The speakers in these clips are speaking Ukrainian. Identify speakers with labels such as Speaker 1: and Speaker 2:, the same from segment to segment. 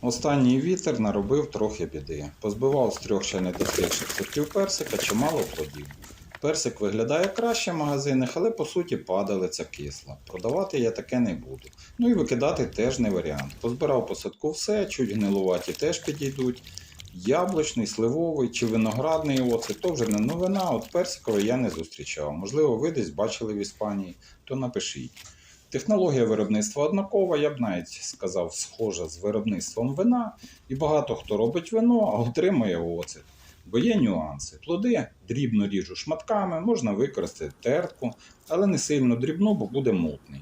Speaker 1: Останній вітер наробив трохи біди. Позбивав з трьох ще не достигших сортів персика чимало плодів. Персик виглядає краще в магазинах, але по суті падалиця кисла. Продавати я таке не буду. Ну і викидати теж не варіант. Позбирав по садку все, чуть гнилуваті теж підійдуть. Яблучний, сливовий чи виноградний оцет то вже не новина, от персиковий я не зустрічав. Можливо, ви десь бачили в Іспанії, то напишіть. Технологія виробництва однакова, я б навіть сказав, схожа з виробництвом вина, і багато хто робить вино, а отримує оцет. Бо є нюанси. Плоди дрібно ріжу шматками, можна використати тертку, але не сильно дрібну, бо буде мутний.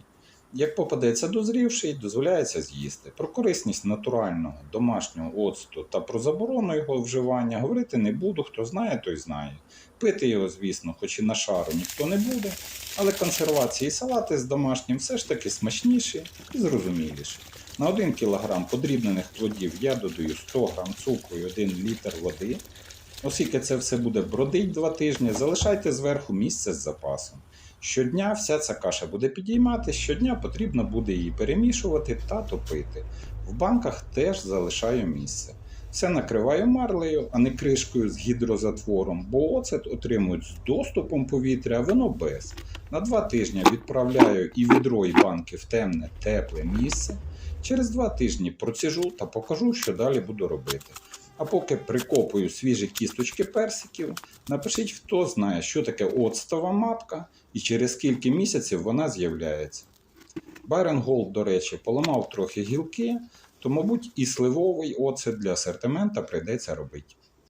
Speaker 1: Як попадеться дозрівший, дозволяється з'їсти. Про корисність натурального домашнього оцту та про заборону його вживання говорити не буду. Хто знає, той знає. Пити його, звісно, хоч і на шару ніхто не буде, але консервації і салати з домашнім все ж таки смачніші і зрозуміліші. На 1 кг подрібнених плодів я додаю 100 г цукру і 1 літр води. Оскільки це все буде бродить 2 тижні, залишайте зверху місце з запасом. Щодня вся ця каша буде підіймати, щодня потрібно буде її перемішувати та топити. В банках теж залишаю місце. Все накриваю марлею, а не кришкою з гідрозатвором, бо оцет отримують з доступом повітря, а вино без. На два тижні відправляю і відро, і банки в темне, тепле місце. Через два тижні проціжу та покажу, що далі буду робити. А поки прикопую свіжі кісточки персиків, напишіть, хто знає, що таке оцтова матка і через скільки місяців вона з'являється. Байрон Голд, до речі, поламав трохи гілки, то, мабуть, і сливовий оцет для асортимента прийдеться робити.